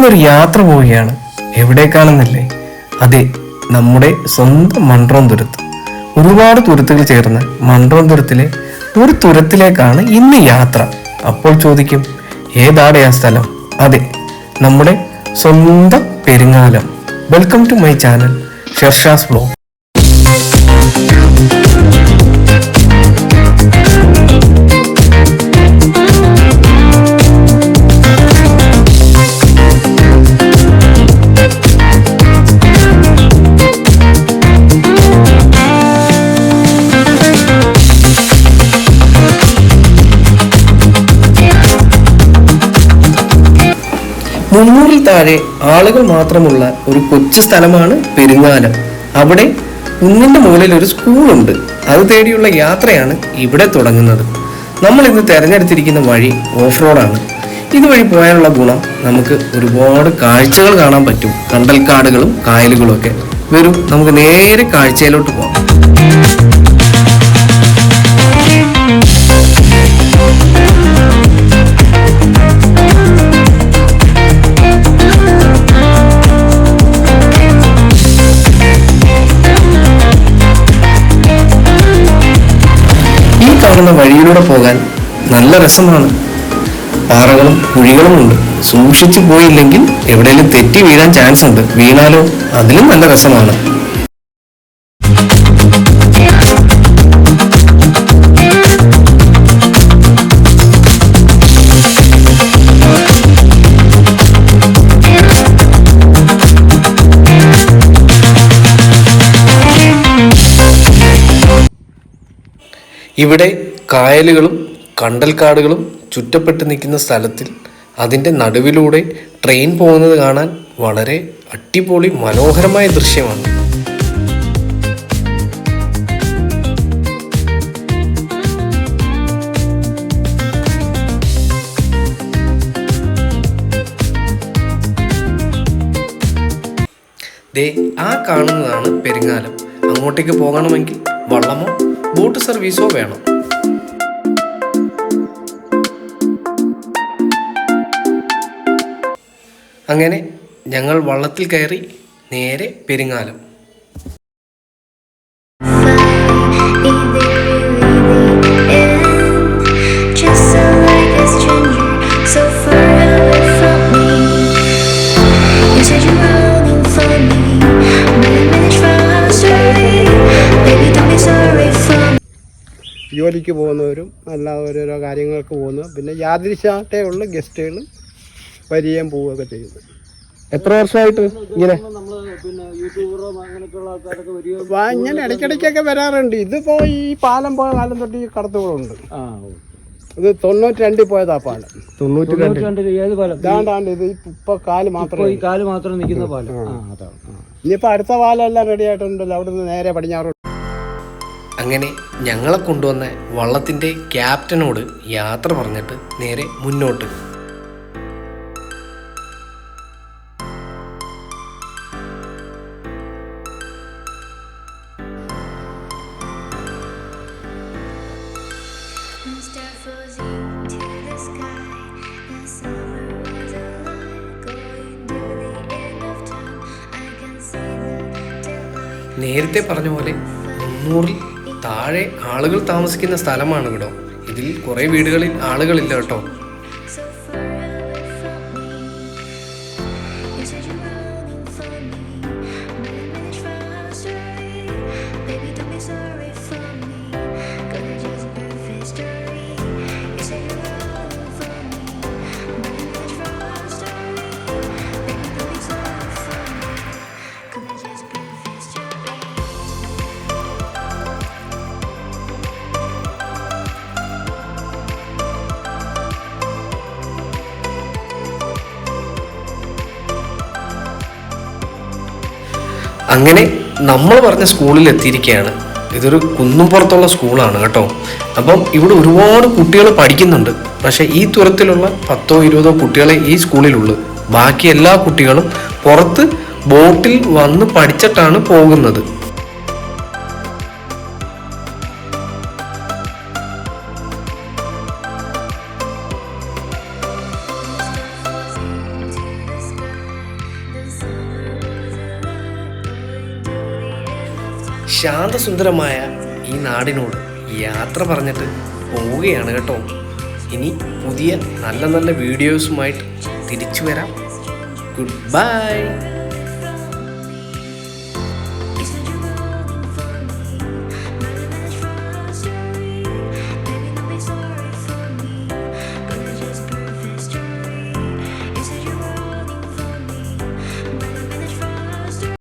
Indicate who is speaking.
Speaker 1: ഇന്നൊരു യാത്ര പോവുകയാണ്. എവിടേക്കാണെന്നല്ലേ അതെ നമ്മുടെ സ്വന്തം മൺട്രോം തുരുത്ത് ഒരുപാട് തുരുത്തുകൾ ചേർന്ന് മൺട്രോം തുരത്തിലെ ഒരു തുരത്തിലേക്കാണ് ഇന്ന് യാത്ര. അപ്പോൾ ചോദിക്കും ഏതാടെ ആ സ്ഥലം? അതെ നമ്മുടെ സ്വന്തം Perungalam. Welcome to my channel Shershah's blog. മുന്നൂറിൽ താഴെ ആളുകൾ മാത്രമുള്ള ഒരു കൊച്ചു സ്ഥലമാണ് പെരുങ്ങാലം അവിടെ കുന്നിന്റെ മുകളിൽ ഒരു സ്കൂളുണ്ട്. അത് തേടിയുള്ള യാത്രയാണ് ഇവിടെ തുടങ്ങുന്നത്. നമ്മൾ ഇന്ന് തിരഞ്ഞെടുത്തിരിക്കുന്ന വഴി ഓഫ് റോഡാണ് ഇതുവഴി പോയാലുള്ള ഗുണം നമുക്ക് ഒരുപാട് കാഴ്ചകൾ കാണാൻ പറ്റും. കണ്ടൽക്കാടുകളും കായലുകളും ഒക്കെ. വരും നമുക്ക് നേരെ കാഴ്ചയിലോട്ട് പോകാം. ഈ വഴിയിലൂടെ പോകാൻ നല്ല രസമാണ്. പാറകളും കുഴികളും ഉണ്ട്. സൂക്ഷിച്ചു പോയില്ലെങ്കിൽ എവിടെയെങ്കിലും തെറ്റി വീഴാൻ ചാൻസ് ഉണ്ട്. വീണാലോ അതിലും നല്ല രസമാണ്. ഇവിടെ കായലുകളും കണ്ടൽക്കാടുകളും ചുറ്റപ്പെട്ട് നിൽക്കുന്ന സ്ഥലത്തിൽ അതിന്റെ നടുവിലൂടെ ട്രെയിൻ പോകുന്നത് കാണാൻ വളരെ അടിപൊളി മനോഹരമായ ദൃശ്യമാണ്. ദേ ആ കാണുന്നതാണ് പെരിങ്ങാലം. അങ്ങോട്ടേക്ക് പോകണമെങ്കിൽ വള്ളമോ ബോട്ട് സർവീസോ വേണം. Baby, ഞങ്ങൾ വള്ളത്തിൽ കയറി നേരെ പെരിങ്ങാലം.
Speaker 2: ജോലിക്ക് പോകുന്നവരും അല്ലാതെ ഓരോരോ കാര്യങ്ങൾക്ക് പോകുന്നു പിന്നെ യാദൃശാട്ടേ ഉള്ള വരികയും പോവുകയൊക്കെ ചെയ്യുന്നത്
Speaker 1: എത്ര വർഷമായിട്ട് ഇങ്ങനെ?
Speaker 2: വാ, ഇങ്ങനെ ഇടയ്ക്കിടയ്ക്കൊക്കെ വരാറുണ്ട്. ഇതിപ്പോ ഈ പാലം പോയ കാലം തൊട്ട് ഈ കടത്തുകളുണ്ട് ഇത് തൊണ്ണൂറ്റി രണ്ടിൽ പോയതാ പാലം.
Speaker 1: തൊണ്ണൂറ്റി രണ്ട്
Speaker 3: രണ്ടിൽ ഏത് പാലം?
Speaker 2: ഇതാണ്ടാണ്ട് ഇത് ഇപ്പൊ കാൽ
Speaker 3: മാത്രം
Speaker 2: മാത്രമേ
Speaker 3: ഈ കാൽ മാത്രം നിൽക്കുന്ന പാലം.
Speaker 2: ഇനിയിപ്പോ അടുത്ത പാലം എല്ലാം റെഡി ആയിട്ടുണ്ടല്ലോ. അവിടുന്ന് നേരെ പടിഞ്ഞാറ്
Speaker 1: അങ്ങനെ ഞങ്ങളെ കൊണ്ടുവന്ന വള്ളത്തിന്റെ ക്യാപ്റ്റനോട് യാത്ര പറഞ്ഞിട്ട് നേരെ മുന്നോട്ട് നേരത്തെ പറഞ്ഞ പോലെ മുന്നൂറിൽ താഴെ ആളുകൾ താമസിക്കുന്ന സ്ഥലമാണ് കേട്ടോ ഇതിൽ കുറേ വീടുകളിൽ ആളുകളില്ല കേട്ടോ. അങ്ങനെ നമ്മൾ പറഞ്ഞ സ്കൂളിൽ എത്തിയിരിക്കുകയാണ് ഇതൊരു കുന്നുംപുറത്തുള്ള സ്കൂളാണ് കേട്ടോ. അപ്പം ഇവിടെ ഒരുപാട് കുട്ടികൾ പഠിക്കുന്നുണ്ട്. പക്ഷേ ഈ തുരത്തിലുള്ള പത്തോ ഇരുപതോ കുട്ടികളെ ഈ സ്കൂളിലുള്ളൂ. ബാക്കി എല്ലാ കുട്ടികളും പുറത്ത് ബോട്ടിൽ വന്ന് പഠിച്ചിട്ടാണ് പോകുന്നത്. ശാന്തസുന്ദരമായ ഈ നാടിനോട് യാത്ര പറഞ്ഞിട്ട് പോവുകയാണ് കേട്ടോ. ഇനി പുതിയ നല്ല നല്ല വീഡിയോസുമായിട്ട് തിരിച്ചു വരാം. Good bye